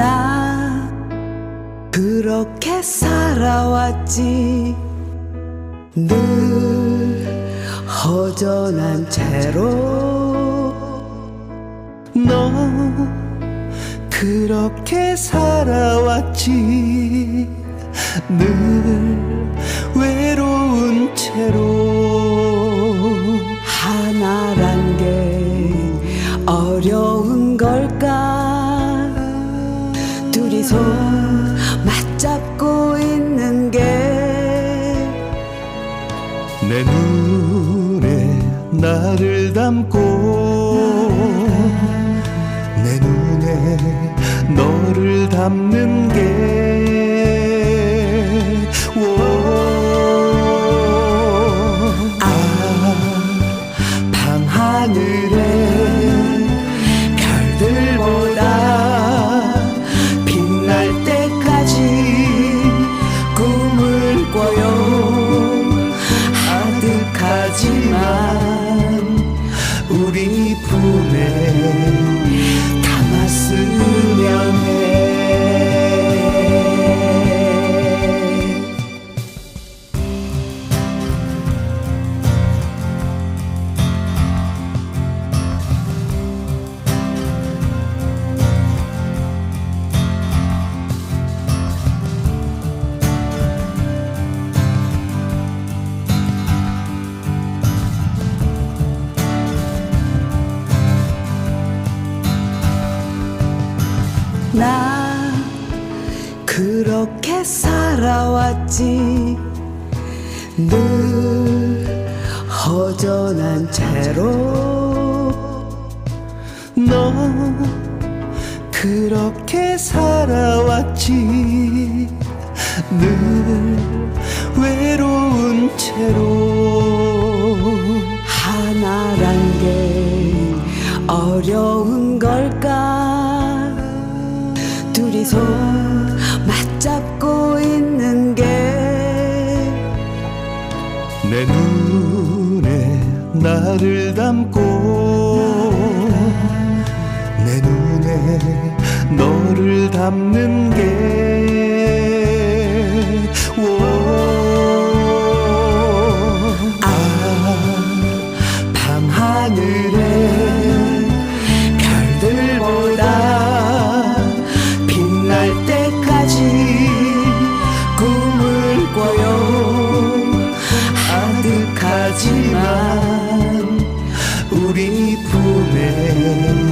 나 그렇게 살아왔지. 늘 허전한 채로 너 그렇게 살아왔지. 늘 외로운 채로 둘이서 맞잡고 있는 게 내 눈에 나를 담고 내 눈에 너를 담는 게 품에 나 그렇게 살아왔지. 늘 허전한 채로 너 그렇게 살아왔지. 늘 외로운 채로 맞잡고 있는 게 내 눈에 나를 담고 내 눈에 너를 담는 게 day.